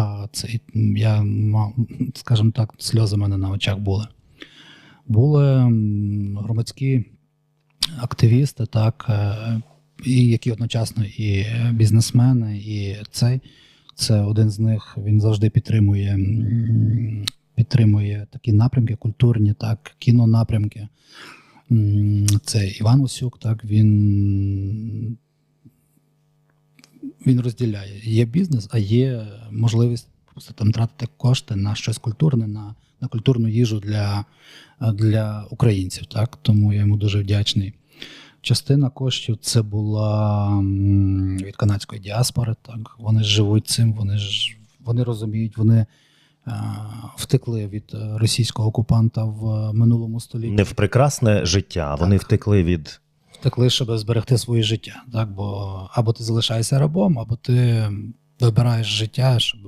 а цей я скажімо так, сльози в мене на очах були. Були громадські активісти, так, е, і які одночасно і бізнесмени, і цей. Це один з них. Він завжди підтримує, підтримує такі напрямки, культурні, так, кінонапрямки. Це Іван Усюк, так, він, він розділяє. Є бізнес, а є можливість просто там тратити кошти на щось культурне, на, на культурну їжу для, для українців. Так? Тому я йому дуже вдячний. Частина коштів це була від канадської діаспори. Так вони ж живуть цим, вони ж вони розуміють, вони е, втекли від російського окупанта в минулому столітті. Не в прекрасне життя, вони втекли від Втекли, щоб зберегти своє життя. Так, бо або ти залишаєшся рабом, або ти вибираєш життя, щоб